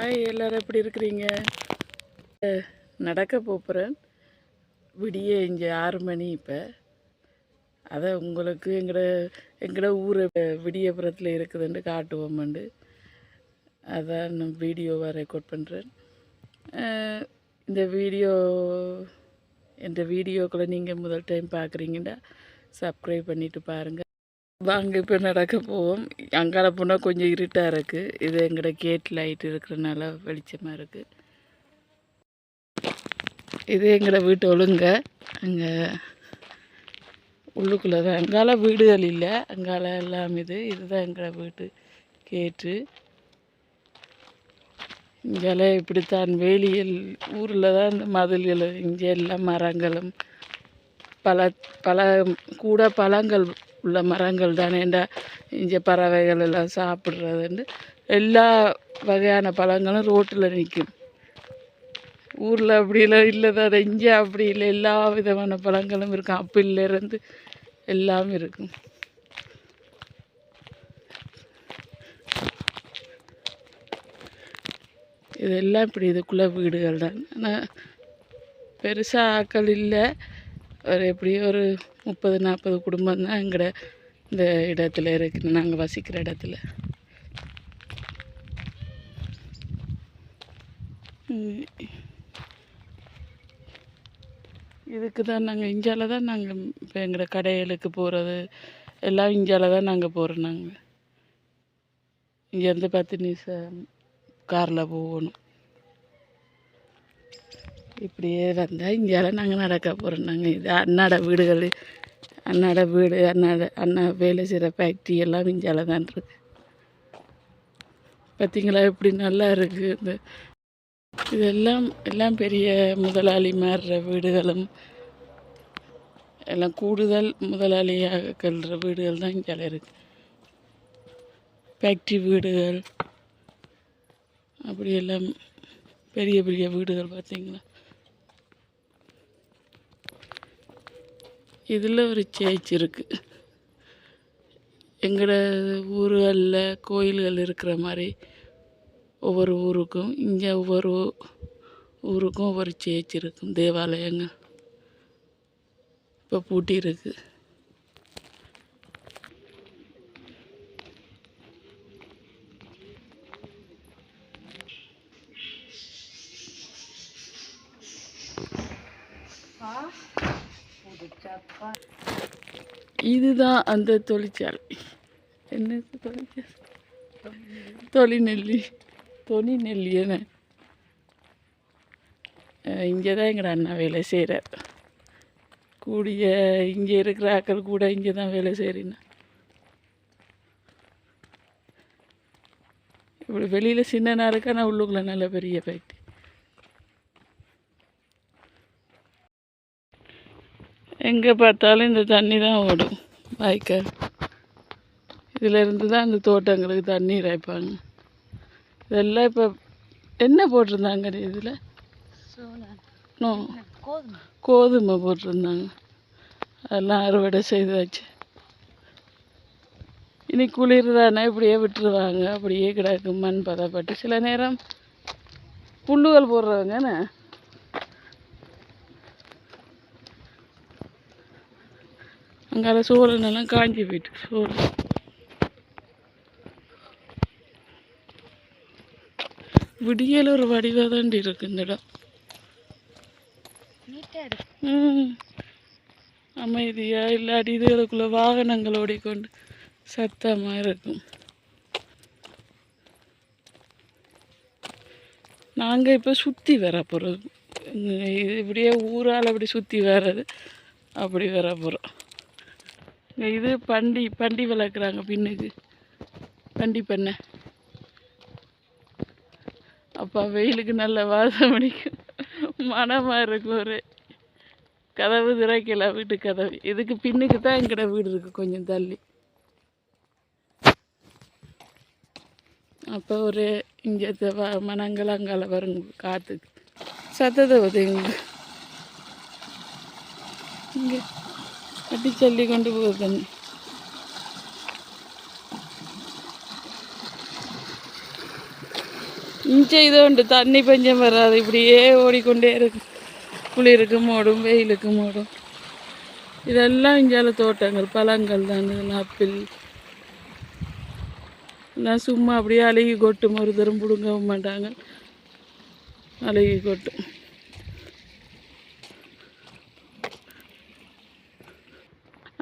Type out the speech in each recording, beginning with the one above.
Hi எல்லோரும் எப்படி இருக்கிறீங்க? நடக்க போகிறேன் விடிய இங்கே ஆறு மணி இப்போ. அதை உங்களுக்கு எங்களோட எங்களோட ஊர் விடியபுரத்தில் இருக்குதுன்னு காட்டுவோம்ண்டு அதான் நான் வீடியோவாக ரெக்கார்ட் பண்ணுறேன் இந்த வீடியோ இந்த வீடியோக்களை நீங்கள் முதல் டைம் பார்க்குறீங்கன்னா சப்ஸ்கிரைப் பண்ணிவிட்டு பாருங்கள் வாங்க இப்போ நடக்க போவோம். அங்கால போனால் கொஞ்சம் இருட்டாக இருக்குது இது எங்களோட கேட் லைட் இருக்கிறனால வெளிச்சமாக இருக்குது இது எங்களோட வீட்டு ஒழுங்க. அங்கே உள்ளுக்குள்ளே தான். அங்கால வீடுகள் இல்லை. அங்கால எல்லாம் இது. இதுதான் எங்களோட வீட்டு கேட்டு இங்கெல்லாம் இப்படித்தான். வேலியல் ஊரில் தான் இந்த மதில்கள் இங்கே எல்லாம் மரங்களும் பல பல கூட பழங்கள் உள்ள மரங்கள் தானேண்டா இங்கே பறவைகள் எல்லாம் சாப்பிட்றதுண்டு எல்லா வகையான பழங்களும் ரோட்டில் நிற்கும். ஊரில் அப்படிலாம் இல்லை தானே இங்கே அப்படி இல்லை. எல்லா விதமான பழங்களும் இருக்கும். அப்பிலேருந்து எல்லாம் இருக்கும். இதெல்லாம் இப்படி இதுக்குள்ளே வீடுகள் தான். ஆனால் பெருசாக ஆக்கள் இல்லை. ஒரு எப்படியும் ஒரு முப்பது நாற்பது குடும்பம் தான் எங்களோட இந்த இடத்துல இருக்குது நாங்கள் வசிக்கிற இடத்துல. இதுக்கு தான் நாங்கள் இஞ்சால தான் நாங்கள் இப்போ எங்களோட கடைகளுக்கு போகிறது எல்லாம் இஞ்சால தான் நாங்கள் போகிறோம் நாங்கள் இங்கேருந்து பத்து நிமிஷம் காரில் போகணும். இப்படியே வந்தால் இங்கேயால நாங்கள் நடக்க போகிறோம் நாங்கள் இது அண்ணாட வீடுகள் அண்ணாட வீடு அண்ணாட அண்ணா வேலை செய்கிற ஃபேக்ட்ரி எல்லாம் இங்கேயால தான் இருக்கு. பார்த்தீங்களா இப்படி நல்லா இருக்குது இந்த இதெல்லாம் எல்லாம் பெரிய முதலாளி மாறுற வீடுகளும் எல்லாம் கூடுதல் முதலாளியாக கல்ற வீடுகள் தான் இங்கே இருக்குது ஃபேக்ட்ரி வீடுகள் அப்படியெல்லாம் பெரிய பெரிய வீடுகள் பார்த்தீங்களா இதில் ஒரு சேர்ச் இருக்குது எங்களோட ஊர்களில் கோயில்கள் இருக்கிற மாதிரி ஒவ்வொரு ஊருக்கும் இங்கே ஒவ்வொரு ஊருக்கும் ஒவ்வொரு சேர்ச் இருக்கும் தேவாலயங்கள். இப்போ பூட்டி இருக்குது இதுதான் அந்த தொழிற்சாலை என்ன தொழிற்சாலை தொழில்நெல்லி தொனி நெல்லி. என்ன இங்கே தான் எங்கள் அண்ணா வேலை செய்கிறார் கூடிய இங்கே இருக்கிற ஆக்கள் கூட இங்கே தான் வேலை செய்கிறீங்க இப்படி வெளியில் சின்ன இருக்கா நான் உள்ளுக்குள்ள நல்ல பெரிய ஃபேக்ட்ரி எங்கே பார்த்தாலும் இந்த தண்ணி தான் ஓடும். வாய்க்கால் இதில் இருந்து தான் இந்த தோட்டங்களுக்கு தண்ணி இறைப்பாங்க இதெல்லாம் இப்போ என்ன போட்டிருந்தாங்க இதில். நோ. கோதுமை. போட்டிருந்தாங்க. அதெல்லாம் அறுவடை செய்தாச்சு. இனி குளிர் தானே இப்படியே விட்டுருவாங்க. அப்படியே கிடக்கு மண் பதப்பட்டு. சில நேரம் புல்லுகள் போடுறவங்க அங்கால சோழனெல்லாம் காஞ்சி போயிட்டு சோழன் விடியல் ஒரு வடிவாக தாண்டி இருக்கு இந்த இடம் அமைதியாக அமைதியா இல்லாட்டி இதுகளுக்குள்ள வாகனங்கள் ஓடிக்கொண்டு சத்தமாக இருக்கும் நாங்கள் இப்போ சுற்றி வர போகிறோம் இது இப்படியே ஊரால் அப்படி சுற்றி வர்றது அப்படி வர போகிறோம் இது பண்டி பண்டி வளர்க்குறாங்க பின்னுக்கு. பண்டி பண்ணை. அப்பா வெயிலுக்கு நல்ல வாசம் அடிக்கும். மனமாக இருக்கும் ஒரு. கதவு திறக்கல வீட்டு கதவு. இதுக்கு பின்னுக்கு தான் எங்கட வீடு இருக்குது கொஞ்சம் தள்ளி. அப்போ ஒரு இங்கே மனங்கள் அங்கால வருங்க காற்றுக்கு சத்தத்தை உதவிங்க இங்கே. அப்படி சொல்லி கொண்டு போகுது தண்ணி இது உண்டு தண்ணி பஞ்சம் வராது இப்படியே ஓடிக்கொண்டே இருக்கு. குளிருக்கு மூடும் வெயிலுக்கு மூடும் இதெல்லாம் இங்கால தோட்டங்கள் பழங்கள் தான் இதெல்லாம் ஆப்பிள். எல்லாம் சும்மா அப்படியே அழுகி கொட்டும் ஒரு தரம் பிடுங்கவும் மாட்டாங்க. அழுகி கொட்டும்.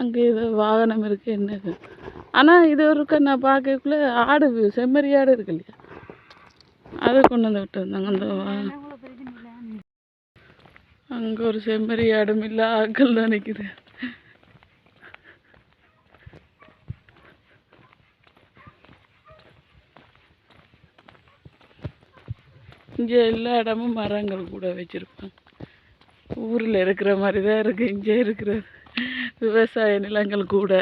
அங்கே ஏதோ வாகனம் இருக்குது என்னது? ஆனால் இது ஒரு நான் பார்க்கக்குள்ளே ஆடு செம்மறி ஆடு இருக்கு இல்லையா? அதை கொண்டு வந்து விட்டு வந்தாங்க அந்த அங்கே ஒரு செம்மறி ஆடும் இல்லை ஆக்கள் தான் நிற்கிது இங்கே எல்லா இடமும் மரங்கள் கூட வச்சுருப்பாங்க. ஊரில் இருக்கிற மாதிரி தான் இருக்குது இங்கே இருக்கிற விவசாய நிலங்கள் கூட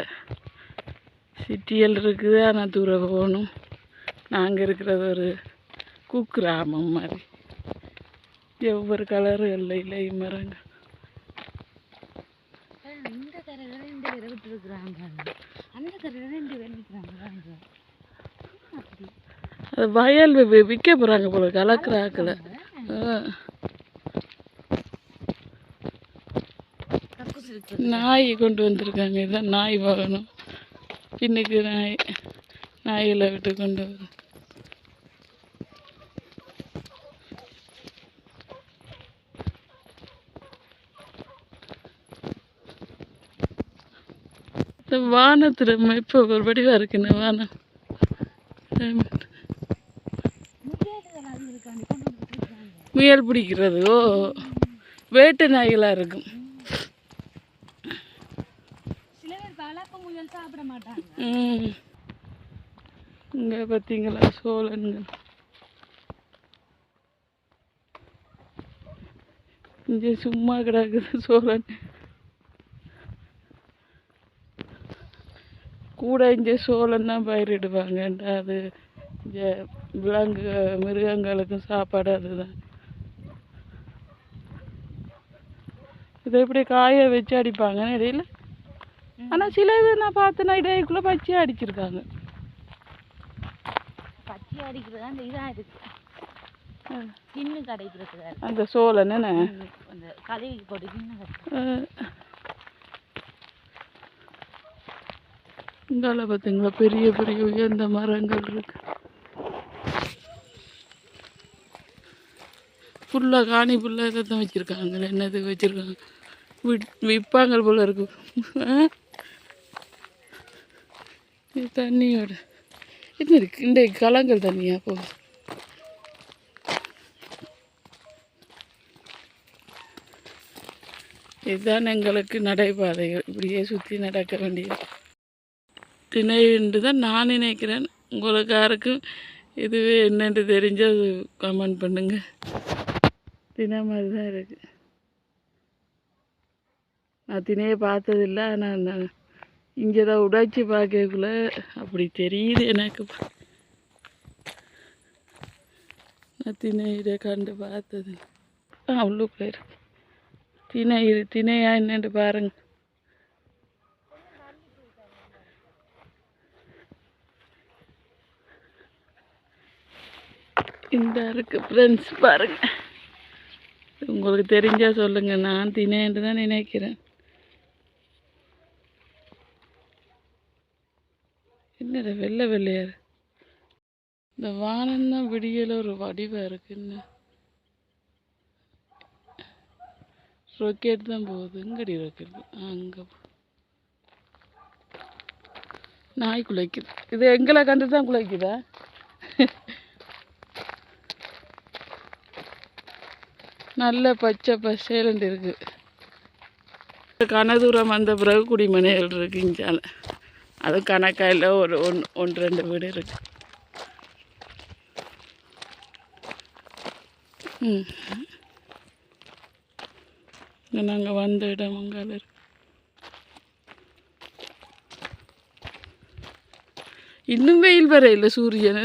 சிட்டியல் இருக்குது ஆனால் தூரம் போகணும். நாங்கள் இருக்கிறது ஒரு குக்கிராமம் மாதிரி. ஒவ்வொரு கலரும் இல்லை இல்லை மரங்கள் இந்த கரையில ரெண்டு பேரை விட்டுருக்குறாங்க அந்த கரையில ரெண்டு பேர் நிற்கிறாங்க அப்படி. அது வயல் விற்க போகிறாங்க போல கலக்குறாக்கில் கக்கூஸ் இருக்கு நாய் கொண்டு வந்திருக்காங்க. இதுதான் நாய் வாகனம். பின்னுக்கு நாய் நாய்களை விட்டு கொண்டு வரும் இந்த வானத்தில் இப்போ ஒரு வடிவாக இருக்குன்னு வானம் இருக்காங்க முயல் பிடிக்கிறது. ஓ வேட்டு நாய்களாக இருக்கும் சில பேர் வளர்க்க முயல் சாப்பிட மாட்டாங்க ம் இங்கே பார்த்தீங்களா சோழன்கள். இங்கே சும்மா கிடக்குது சோழன். கூட இங்கே சோளம் தான் பயிரிடுவாங்க அது இங்கே விலங்கு மிருகங்களுக்கும் சாப்பாடு அதுதான். இதை இப்படி காய வச்சு அடிப்பாங்க இடையில? ஆனால் சில இது நான் பார்த்தேன்னா இடையக்குள்ளே பச்சையாக அடிச்சிருக்காங்க. பச்சை அடிக்கிறது? அந்த இதாக இருக்கு. கிண்ணு கடைக்கிறது அந்த சோளன் என்ன? அந்த கழுவிக்கு போட்டு கிண்ணு. இங்கால பார்த்தீங்களா பெரிய பெரிய உயர்ந்த மரங்கள் இருக்கு. ஃபுல்லாக காணி ஃபுல்லாக இதை தான் வச்சுருக்காங்களே என்னது வச்சுருக்காங்க? விட் விற்பாங்க போல இருக்கு. தண்ணியோட. என்ன இருக்கு? இந்த கலங்கள் தண்ணியா? போகுது இதுதான் எங்களுக்கு நடைபாதைகள். இப்படியே சுற்றி நடக்க வேண்டியது. திணை தான் நான் நினைக்கிறேன். உங்களுக்கு யாருக்கும் இதுவே என்னென்று தெரிஞ்சால் கமெண்ட் பண்ணுங்க. தின மாதிரி தான் இருக்குது நான் தினையை பார்த்ததில்ல ஆனால் நான் இங்கே தான் உடாச்சி பார்க்கக்குள்ள அப்படி தெரியுது எனக்கு. நான் திணையிட கண்டு பார்த்தது. அவ்வளோ உள்ளுக்குள்ளே இருக்கு திணை இது திணையா என்னன்னு பாருங்க. இந்த இருக்கு ஃப்ரெண்ட்ஸ் பாருங்க. உங்களுக்கு தெரிஞ்சால் சொல்லுங்கள் நான் திணைன்னு தான் நினைக்கிறேன். என்னடா வெள்ளை வெள்ளையார் இந்த வானம் விடியல ஒரு வடிவாக இருக்குன்னு ராக்கெட் தான் போகுது. இங்கடி ராக்கெட் அங்கே நாய் குலைக்குது. இது எங்களை கண்டு தான் குலைக்குதா? நல்ல பச்சை பசேலண்டு இருக்கு. கனதூரம் வந்த பிறகு குடிமனைகள் இருக்கு இங்கால அது கணக்கா இல்லை ஒரு ஒன்று ஒன்று ரெண்டு வீடு இருக்கு. ம். நாங்கள் வந்த இடம் அங்கால இருக்கு. இன்னும் வெயில் வர இல்லை சூரியன்.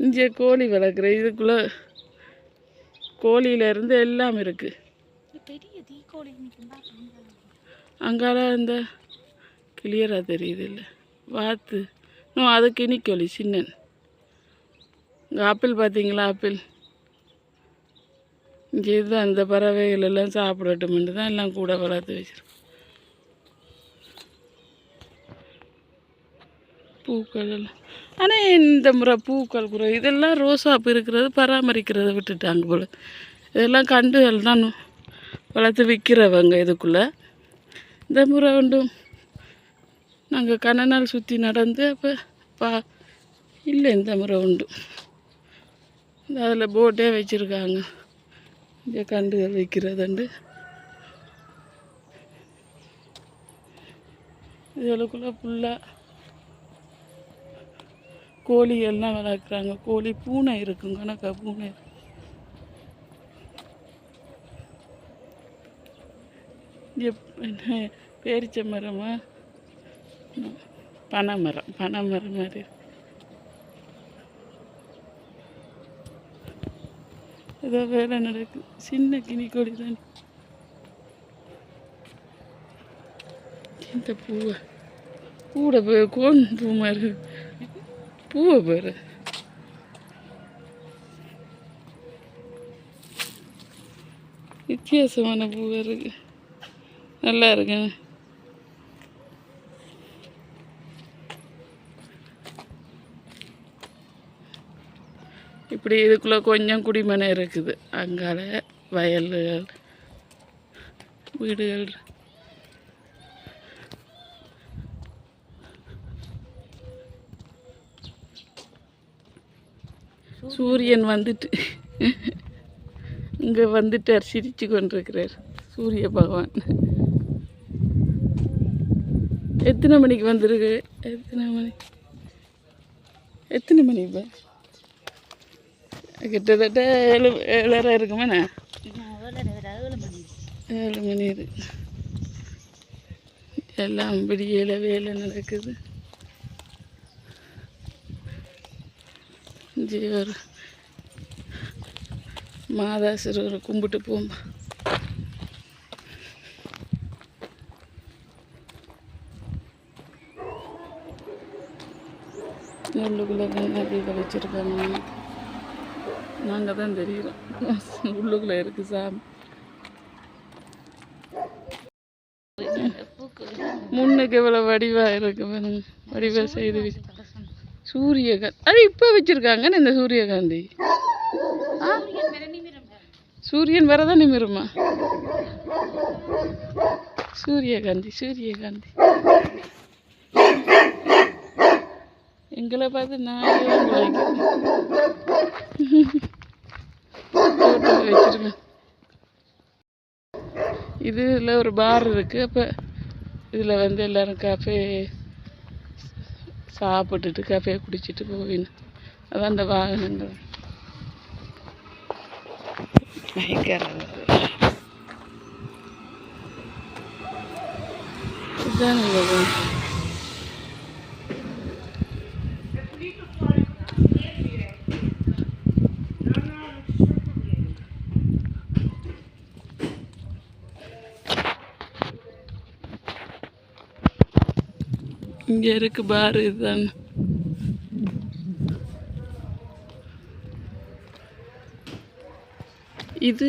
இங்கே கோழி வளர்க்குற இதுக்குள்ளே கோழியிலேருந்து எல்லாம் இருக்குது அங்கால இந்த கிளியராக தெரியுது இல்லை வாத்து. இன்னும் அது கிணிக்கொலி சின்னன். இங்கே ஆப்பிள் பார்த்தீங்களா ஆப்பிள்? இங்கே இதுதான் அந்த பறவைகள் எல்லாம் சாப்பிடட்டும்னு தான் எல்லாம் கூட வளர்த்து வச்சிருக்கோம். பூக்கள் எல்லாம். ஆனால் இந்த முறை பூக்கள் குறை இதெல்லாம் ரோசாப்பு இருக்கிறது பராமரிக்கிறத விட்டுட்டாங்க போல். இதெல்லாம் கண்டுகள் தான் வளர்த்து விற்கிறவங்க இதுக்குள்ளே. இந்த முறை உண்டும் நாங்கள் கன நாள் சுற்றி நடந்து அப்போ பா இல்லை இந்த முறை உண்டு. அதில் போட்டே வச்சுருக்காங்க. இங்கே கண்டுகள் வைக்கிறதுண்டு. இதுகளுக்குள்ளே ஃபுல்லாக கோழி எல்லாம் வளர்க்குறாங்க. கோழி பூனை இருக்குங்க கணக்கா பூனை. எப் என்ன பேரிச்ச மரமா? பனைமரம் பனை மரம். பனை மரம் மாதிரி. ஏதோ வேலை நடக்கு சின்ன கினி கொடி தான். இந்த பூவை. பூட போய் கோன் பூ மாதிரி. பூவை பாரு வித்தியாசமான பூவாக இருக்கு. நல்லா இருக்கு. இப்படி இதுக்குள்ளே கொஞ்சம் குடிமனை இருக்குது. அங்கால வயல்கள் வீடுகள். சூரியன் வந்துட்டு. இங்கே வந்துட்டார் சிரித்து கொண்டிருக்கிறார். சூரிய பகவான். எத்தனை மணிக்கு வந்திருக்கு? எத்தனை மணி? எத்தனை மணி இப்போ? கிட்டத்தட்ட ஏழு ஏழரை இருக்குமாண்ணா ஏழு மணி இருக்கு. எல்லாம் விடியல வேலை நடக்குது. இங்கே ஒரு சிறுவர் கும்பிட்டு போமா உள்ளுக்குள்ளே கண்ணாடியில் வச்சுருக்காங்க நாங்கள் தான் தெரியிறோம். உள்ளுக்குள்ளே இருக்குது சாமி. முன்னுக்கு இவ்வளோ வடிவாக இருக்கு வடிவாக செய்து சூரியகாந்தி. அது இப்போ வச்சுருக்காங்கன்னு இந்த சூரியகாந்தி. சூரியன் வரதான் நிமிருமா? சூரியகாந்தி சூரியகாந்தி. எங்களை பார்த்து நான் வச்சிருக்கேன் இதில் ஒரு பார் இருக்குது அப்போ இதில் வந்து எல்லோரும் காஃபே சாப்பிட்டுட்டு காஃபே குடிச்சிட்டு போவின்னு அதான் அந்த வாகனங்கள். பயங்கர இதுதான் இந்த ஊர். இங்க இருக்கு பாரு இதுதான் இது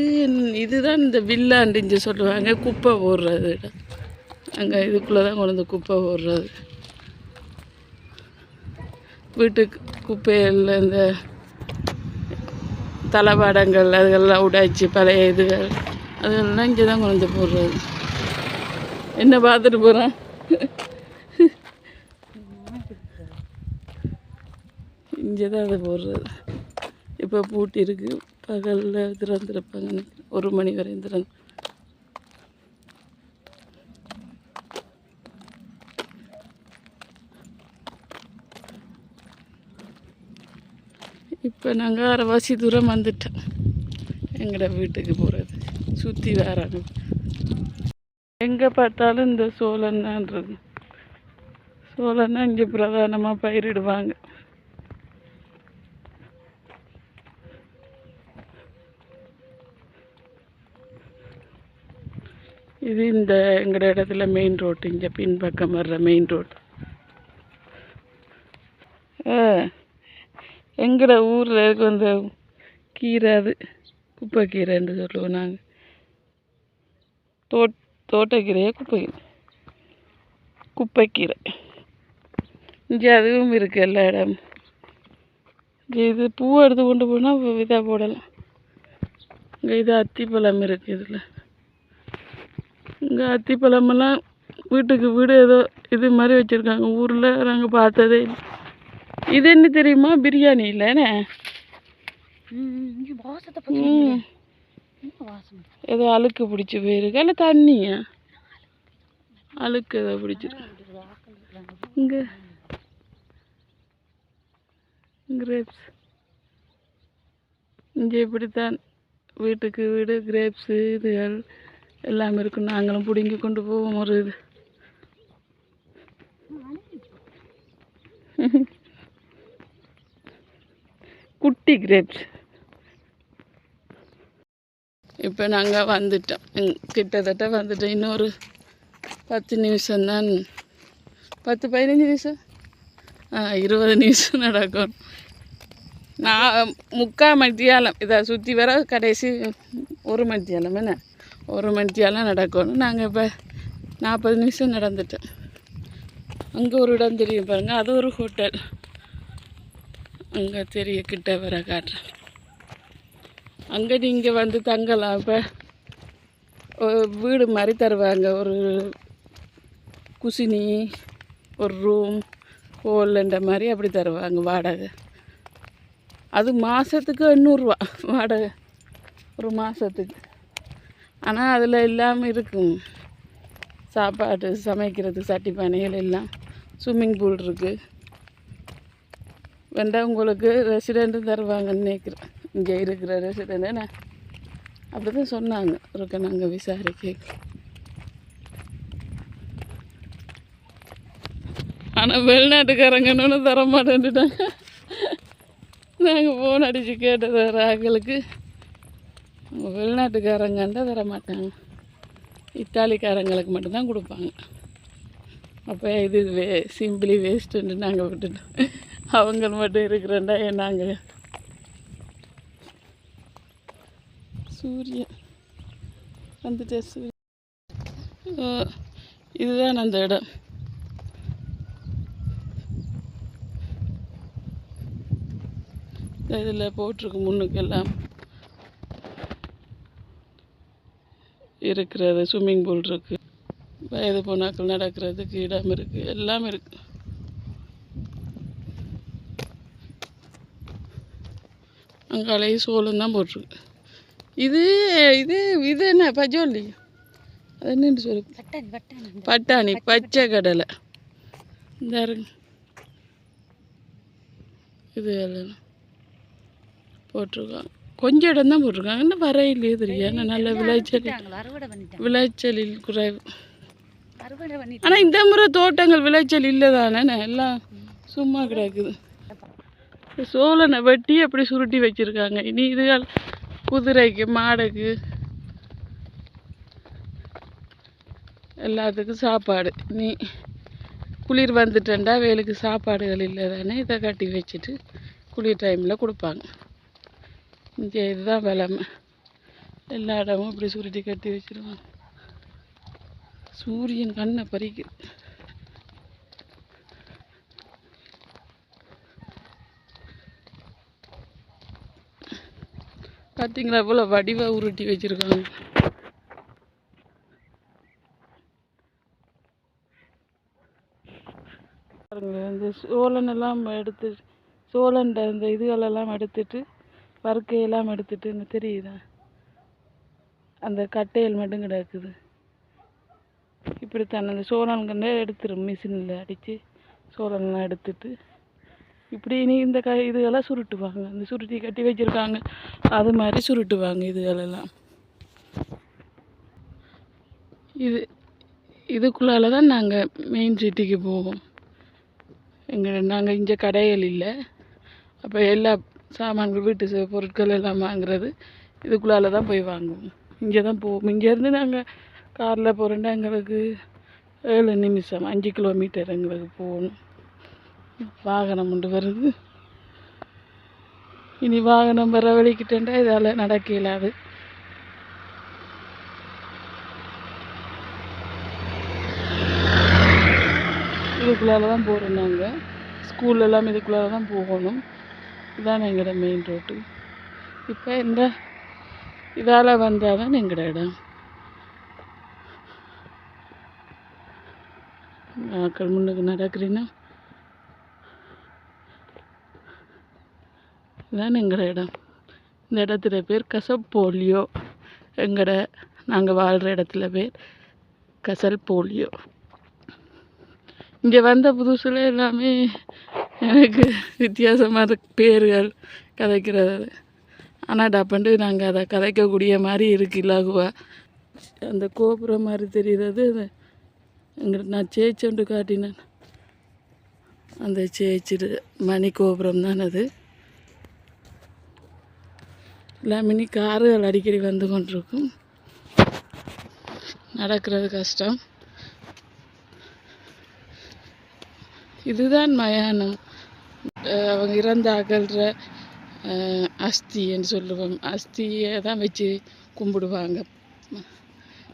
இதுதான் இந்த வில்லாண்டிஞ்சு சொல்லுவாங்க குப்பை போடுறது அங்கே இதுக்குள்ளே தான் கொண்டு வந்து குப்பை போடுறது வீட்டுக்கு குப்பையில் இந்த தளபாடங்கள் அதுகெல்லாம் உடைச்சி பழைய இதுகள் அதெல்லாம் இங்கே தான் கொண்டு போடுறது. என்ன பார்த்துட்டு போகிறேன் இங்கே தான் அதை போடுறது. இப்போ பூட்டி இருக்கு. பகலில் திறந்துருப்பாங்க. ஒரு மணி வரையும் திறந்து இப்போ நாங்கள் அரைவாசி தூரம் வந்துட்டோம். எங்களோட வீட்டுக்கு போகிறது சுற்றி வேறாங்க எங்கே பார்த்தாலும் இந்த சோளம் தான் இருக்கு. இங்கே பிரதானமாக பயிரிடுவாங்க. இது இந்த எங்களோட இடத்துல மெயின் ரோட்டு இங்கே பின்பக்கம் வர்ற மெயின் ரோடு எங்களோட ஊரில் இருக்க அந்த கீரை அது குப்பை கீரைன்னு சொல்லுவோம் நாங்கள் தோட் தோட்டக்கீரையா குப்பை குப்பைக்கீரை. இங்கே அதுவும் இருக்குது எல்லா இடமும் இது பூவை எடுத்து கொண்டு போனால் இதாக போடலாம். இங்கே இது அத்திப்பழம் இருக்குது இதில். இங்கே அத்திப்பழமெல்லாம் வீட்டுக்கு வீடு ஏதோ இது மாதிரி வச்சுருக்காங்க. ஊரில் நாங்கள் பார்த்ததே இல்லை. இது என்ன தெரியுமா? பிரியாணி இல்லைண்ணே ஏதோ அழுக்கு பிடிச்சி போயிருக்கு. இல்லை தண்ணியா? அழுக்கு ஏதோ பிடிச்சிருக்கு இங்கே. கிரேப்ஸ் இங்கே இப்படித்தான். வீட்டுக்கு வீடு கிரேப்ஸு இதுகள். எல்லாம் இருக்கும். நாங்களும் பிடுங்கி கொண்டு போவோம் ஒரு இது. குட்டி கிரேப்ஸ் இப்போ நாங்கள் வந்துட்டோம். கிட்டத்தட்ட வந்துட்டோம் இன்னொரு பத்து நிமிஷம்தான் பத்து பதினஞ்சு நிமிஷம்? ஆ இருபது நிமிஷம் நடக்கும். நான் முக்கால் மத்தியாலம் இதை சுற்றி வர கடைசி ஒரு மத்தியாலம் என்ன? ஒரு மணித்தியாலம் நடக்கணும் நாங்கள் இப்போ நாற்பது நிமிஷம் நடந்துட்டோம் அங்கே ஒரு இடம் தெரியும் பாருங்கள் அது ஒரு ஹோட்டல் அங்கே தெரிய கிட்ட வர காட்டுறேன் அங்கே நீங்கள் வந்து தங்கலாம் இப்போ வீடு மாதிரி தருவாங்க. ஒரு குசினி ஒரு ரூம் ஹோல்ன்ற மாதிரி அப்படி தருவாங்க வாடகை. அது மாதத்துக்கு எண்ணூறுரூவா வாடகை. ஒரு மாதத்துக்கு ஆனால் அதில் எல்லாம் இருக்கும். சாப்பாடு சமைக்கிறதுக்கு சட்டி பானைகள் எல்லாம். ஸ்விம்மிங் பூல் இருக்குது வேண்டாம் உங்களுக்கு ரெசிடெண்ட்டும் தருவாங்கன்னு நினைக்கிறேன். இங்கே இருக்கிற ரெசிடெண்ட்டு என்ன அப்படி தான் சொன்னாங்க. இருக்க நாங்கள் விசாரிக்க ஆனால் வெளிநாட்டுக்காரங்கன்னு தர மாட்டேன்ட்டுட்டாங்க நாங்கள் ஃபோன் அடித்து கேட்டது ராக்களுக்கு வெளிநாட்டுக்காரங்கன்ட்டு தர மாட்டாங்க. இத்தாலிக்காரங்களுக்கு மட்டும்தான் கொடுப்பாங்க. அப்போ இது வே சிம்பிளி வேஸ்ட்டுன்னு நாங்கள் விட்டுட்டோம். அவங்க மட்டும் இருக்கிறேன்டா நாங்கள் சூரியன் வந்துட்டேன் சூரியன் இதுதான் அந்த இடம். இதில் போட்டிருக்கு முன்னுக்கெல்லாம். இருக்கிறது ஸ்விம்மிங் பூல் இருக்குது வயது போனாக்கள் நடக்கிறதுக்கு இடம் இருக்குது எல்லாம் இருக்குது அங்காலேயே சோளம் தான் போட்டிருக்கு. இது இது இது என்ன பஜோலி? அது என்னன்னு சொல்லு. பட்டாணி பச்சை கடலை. இந்த. இது எல்லாம் போட்டிருக்காங்க கொஞ்சம் இடம் தான் போட்டிருக்காங்க. இன்னும் வரையிலே தெரியும் நல்ல விளைச்சல். விளைச்சலில் குறைவு. ஆனால் இந்த முறை தோட்டங்கள் விளைச்சல் இல்லை தானே எல்லாம் சும்மா கிடக்குது. சோளனை வெட்டி அப்படி சுருட்டி வச்சுருக்காங்க? இனி இதுகள் குதிரைக்கு மாடுக்கு. எல்லாத்துக்கும் சாப்பாடு. நீ குளிர் வந்துட்டேன்டா வேலுக்கு சாப்பாடுகள் இல்லை தானே இதை கட்டி வச்சுட்டு குளிர் டைமில் கொடுப்பாங்க. இங்கே இதுதான் விலைமை எல்லா இடமும் இப்படி சுருட்டி கட்டி வச்சுருவாங்க. சூரியன் கண்ணை பறிக்குது பார்த்தீங்களா போல் வடிவாக உருட்டி வச்சிருக்காங்க. பாருங்கள் இந்த சோழன் எல்லாம் எடுத்து சோளன்ற இந்த இதுகளெல்லாம் எடுத்துட்டு பருக்கையெல்லாம் எடுத்துட்டு இந்த தெரியுதா அந்த கட்டையில் மட்டும் கிடக்குது. இப்படித்தான் அந்த சோளங்கண்டே எடுத்துரும் மிஷினில் அடித்து சோளம்லாம் எடுத்துட்டு. இப்படி இனி இந்த க இதுகளெல்லாம் சுருட்டுவாங்க. இந்த சுருட்டி கட்டி வச்சுருக்காங்க. அது மாதிரி சுருட்டுவாங்க இதுகளெல்லாம் இது இதுக்குள்ளால தான் நாங்கள் மெயின் சிட்டிக்கு போவோம். எங்கள் நாங்கள் இங்கே கடைகள் இல்லை. அப்போ எல்லா சாமான்கள் வீட்டு ச- பொருட்கள் எல்லாம் வாங்குறது. இதுக்குள்ளால தான் போய் வாங்குவோம். இங்கே தான் போவோம். இங்கேருந்து நாங்கள் காரில் போகிறோண்டா எங்களுக்கு ஏழு நிமிஷம் அஞ்சு கிலோமீட்டர் எங்களுக்கு போகணும். வாகனம் கொண்டு வருது. இனி வாகனம் வர வழிக்கிட்டேன்டா இதால் நடக்க இயலாது. இதுக்குள்ளால தான் போகிறோம் நாங்கள் ஸ்கூல் எல்லாம் இதுக்குள்ளால தான் போகணும். இதான் எங்களோட மெயின் ரோட்டு இப்போ இந்த இதால் வந்தால் தான் எங்களோட இடம். ஆக்கள் முன்னுக்கு நடக்கிறீன்னா. இதுதான் எங்களோட இடம். இந்த இடத்துல பேர் கசப்போலியோ எங்களோட நாங்கள் வாழ்கிற இடத்துல பேர் கசல் போலியோ. இங்கே வந்த புதுசில் எல்லாமே எனக்கு வித்தியாசமான பேர்கள் கதைக்கிறது. ஆனால் டப்பண்டு நாங்கள் அதை கதைக்கக்கூடிய மாதிரி இருக்கு இலகுவா. அந்த கோபுரம் மாதிரி தெரிகிறது அது. எங்களுக்கு நான் சேச்சொண்டு காட்டினேன். அந்த சேச்சிடு மணி கோபுரம் தான் அது. லமினி காருகள் அடிக்கடி வந்து கொண்டிருக்கும். நடக்கிறது கஷ்டம். இதுதான் மயானம். அவங்க இறந்த அகல்ற அஸ்தின்னு சொல்லுவோம். அஸ்தியை தான் வச்சு கும்பிடுவாங்க.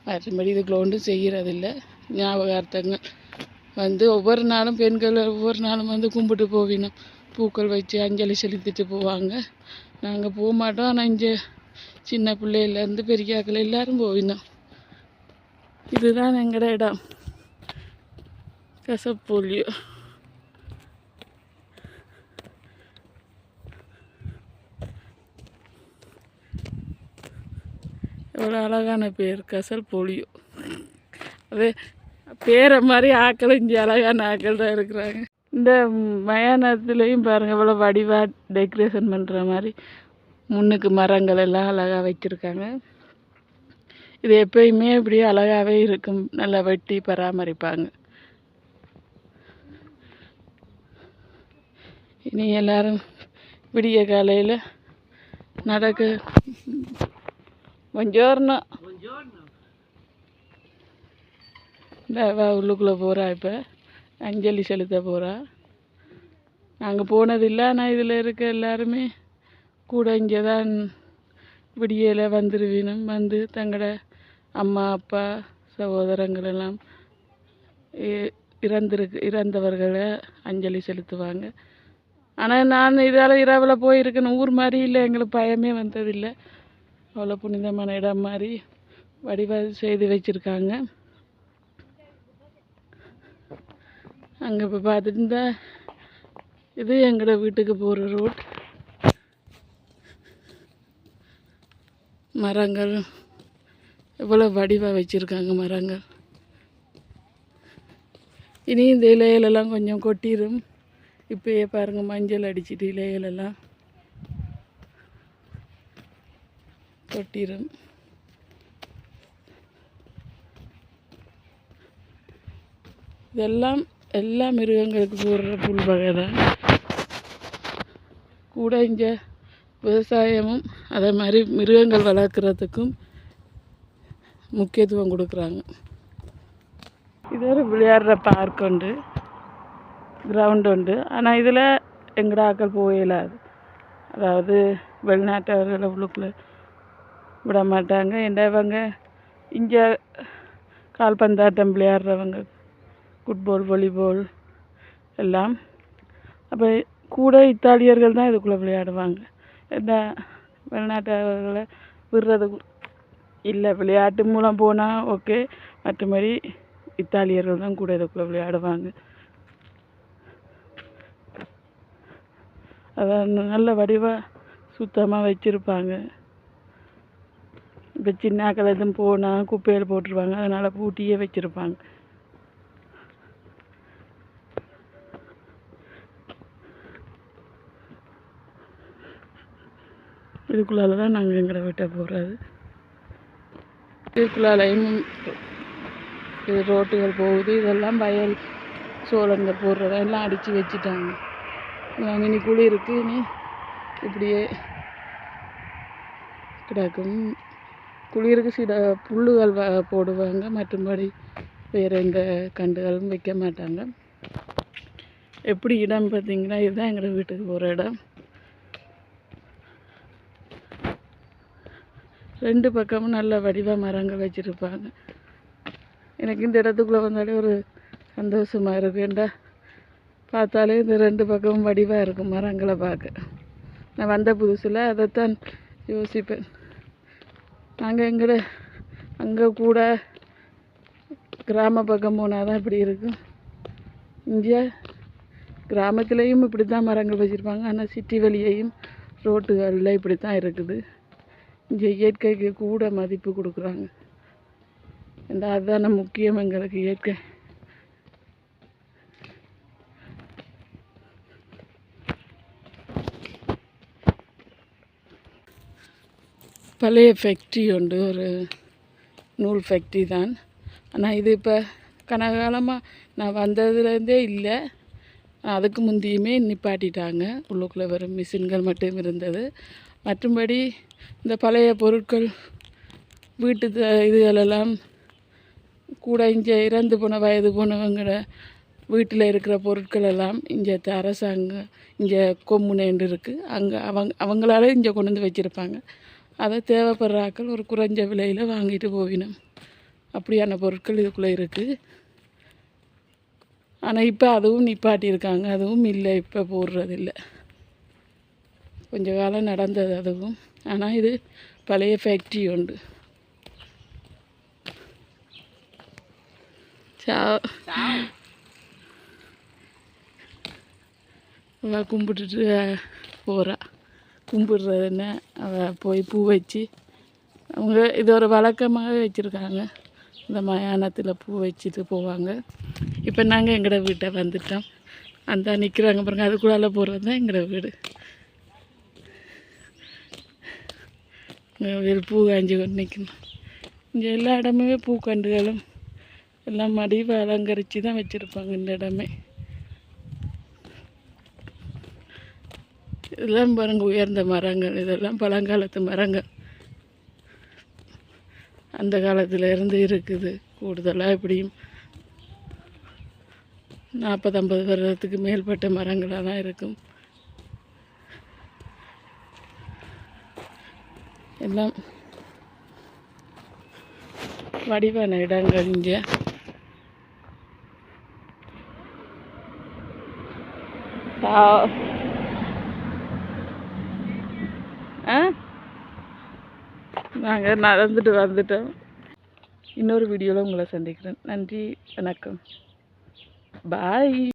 மற்றபடி இதுக்குள்ள ஒன்றும் செய்கிறதில்ல ஞாபகார்த்தங்கள். வந்து ஒவ்வொரு நாளும் பெண்கள் ஒவ்வொரு நாளும் வந்து கும்பிட்டு போவினோம் பூக்கள் வச்சு அஞ்சலி செலுத்திட்டு போவாங்க. நாங்கள் போக மாட்டோம். ஆனால் இங்கே சின்ன பிள்ளையிலேருந்து பெரியாக்கள் எல்லாரும் போவினோம் இதுதான் எங்களோட இடம். கசப்போலியோ எவ்வளோ அழகான பேர் கசல் போலியோ. அது பேரை மாதிரி ஆக்கள் இங்கே அழகான ஆக்கள் தான் இருக்கிறாங்க. இந்த மயானத்துலேயும் பாருங்கள் இவ்வளோ வடிவாக டெக்கரேஷன் பண்ணுற மாதிரி முன்னுக்கு மரங்கள் எல்லாம் அழகாக வச்சுருக்காங்க இது எப்பயுமே இப்படியே அழகாகவே இருக்கும். நல்லா வெட்டி பராமரிப்பாங்க. இனி எல்லாரும் விடிய காலையில் நடக்க இந்த அவ உள்ளுக்குள்ளே போகிறா இப்போ அஞ்சலி செலுத்த போகிறா நாங்கள் போனதில்லை ஆனால் இதில் இருக்க எல்லாருமே கூட இங்கே தான் விடியல வந்துருவினும் வந்து தங்களோட அம்மா அப்பா சகோதரங்கள் எல்லாம் இ- இறந்திருக்கு இறந்தவர்களை அஞ்சலி செலுத்துவாங்க ஆனால் நான் இதால் இரவில் போயிருக்கேன் ஊர் மாதிரி இல்லை எங்களுக்கு பயமே வந்ததில்லை அவ்வளோ புனிதமான இடம் மாதிரி வடிவ செய்து வச்சுருக்காங்க. அங்கே இப்போ பார்த்துட்டு இது எங்களோட வீட்டுக்கு போகிற ரோட் மரங்கள் எவ்வளோ வடிவாக வச்சுருக்காங்க மரங்கள். இனி இந்த இலையிலெல்லாம் கொஞ்சம் கொட்டிடும் இப்போயே பாருங்கள் மஞ்சள் அடிச்சிட்டு இலையிலெல்லாம் கொட்டிடும் இதெல்லாம் எல்லா மிருகங்களுக்கு போடுற புல் வகை தான். கூட இங்கே விவசாயமும் அதே மாதிரி மிருகங்கள் வளர்க்குறதுக்கும் முக்கியத்துவம் கொடுக்குறாங்க. இது ஒரு விளையாடுற பார்க் உண்டு கிரவுண்ட் உண்டு. ஆனால் இதில் எங்கடாக்கள் போயிடாது அதாவது வெளிநாட்டவர்களை உள்ளுக்குள்ளே விட மாட்டாங்க. இவங்க இங்கே கால்பந்தாட்டம் விளையாடுறவங்க ஃபுட்பால் வாலிபால் எல்லாம். அப்போ கூட இத்தாலியர்கள் தான் இதுக்குள்ளே விளையாடுவாங்க. இந்த வெளிநாட்டவர்களை விடுறது இல்லை. விளையாட்டு மூலம் போனால் ஓகே மற்றபடி இத்தாலியர்கள் தான் கூட இதுக்குள்ளே விளையாடுவாங்க. அதை நல்ல வடிவாக சுத்தமாக வச்சுருப்பாங்க. இப்போ சின்னாக்கள் எதுவும் போனால் குப்பையில் போட்டுருவாங்க. அதனால் பூட்டியே வச்சுருப்பாங்க. இதுக்குள்ளால தான் நாங்கள் எங்களை வீட்டை போகிறது இதுக்குள்ளாலையும் இது ரோட்டுகள் போகுது. இதெல்லாம் வயல் சோளங்கள் போடுறதா எல்லாம் அடித்து வச்சுட்டாங்க. நாங்கள் இனி குளிருக்கு இனி இப்படியே கிடக்கும். குளிருக்கு சில புல்லுகள் வ- போடுவாங்க. மற்றும்படி வேறு எந்த கண்டுகளும் வைக்க மாட்டாங்க. எப்படி இடம் பார்த்தீங்கன்னா இதுதான் எங்களோட வீட்டுக்கு போகிற இடம். ரெண்டு பக்கமும் நல்ல வடிவாக மரங்கள் வச்சுருப்பாங்க. எனக்கு இந்த இடத்துக்குள்ளே வந்தாலே ஒரு சந்தோஷமாக இருக்குண்டா பார்த்தாலே இந்த ரெண்டு பக்கமும் வடிவாக இருக்கும் மரங்களை பார்க்க. நான் வந்த புதுசில் அதைத்தான் யோசிப்பேன். நாங்கள் எங்கட அங்கே கூட கிராம பக்கம் போனால் தான் இப்படி இருக்கும். இங்கே கிராமத்துலேயும் இப்படி தான் மரங்கள் வச்சுருப்பாங்க. ஆனால் சிட்டி வழியையும் ரோட்டுகளில் இப்படி தான் இருக்குது. இங்கே இயற்கைக்கு கூட மதிப்பு கொடுக்குறாங்க. இந்த அதுதானே முக்கியம் எங்களுக்கு இயற்கை. பழைய ஃபேக்ட்ரி உண்டு ஒரு நூல் ஃபேக்ட்ரி தான். ஆனால் இது இப்போ கனகாலமாக நான் வந்ததுலேருந்தே இல்லை. அதுக்கு முந்தியுமே நிப்பாட்டிட்டாங்க. உள்ளுக்குள்ளே வரும் மிஷின்கள் மட்டும் இருந்தது. மற்றும்படி இந்த பழைய பொருட்கள் வீட்டு த- இதுகளெல்லாம் கூட இங்கே இறந்து போன வயது போனவங்கள வீட்டில் இருக்கிற பொருட்கள் எல்லாம் இங்கே அரசாங்கம் இங்கே கொம்முனேண்டு இருக்குது அங்கே அவங்க அவங்களால இங்கே கொண்டு வந்து வச்சுருப்பாங்க. அதை தேவைப்படுற ஆட்கள் ஒரு குறைஞ்ச விலையில் வாங்கிட்டு போவினோம். அப்படியான பொருட்கள் இதுக்குள்ளே இருக்குது ஆனால் இப்போ அதுவும் நிப்பாட்டியிருக்காங்க. அதுவும் இல்லை இப்போ போடுறதில்ல. கொஞ்ச காலம் நடந்தது அதுவும். ஆனால் இது பழைய ஃபேக்ட்ரி உண்டு. சா கும்பிட்டுட்டு போகிறா கும்பிடுறது என்ன அவள் போய் பூ வச்சு அவங்க இது ஒரு வழக்கமாகவே வச்சுருக்காங்க. இந்த மயானத்தில் பூ வச்சுட்டு போவாங்க. இப்போ நாங்கள் எங்களோட வீட்டை வந்துட்டோம். அந்த நிற்கிறாங்க பாருங்க அதுக்குள்ளால போகிறது தான் எங்களோட வீடு. வீடு பூ காஞ்சி கொண்டு நிற்கணும் இங்கே எல்லா இடமுமே பூக்கண்டுகளும் எல்லாம் மடிவை அலங்கரித்து தான் வச்சுருப்பாங்க இந்த இடமே. இதெல்லாம் பாருங்கள் உயர்ந்த மரங்கள் இதெல்லாம் பழங்காலத்து மரங்கள். அந்த காலத்தில் இருந்து இருக்குது கூடுதலாக எப்படியும் நாற்பது ஐம்பது வருடத்துக்கு மேற்பட்ட மரங்களாக தான் இருக்கும். எல்லாம் வடிவான இடங்கள் இங்கே. தா நாங்கள் நடந்துட்டு வந்துட்டோம். இன்னொரு வீடியோவில் உங்களை சந்திக்கிறேன். நன்றி. வணக்கம். பாய்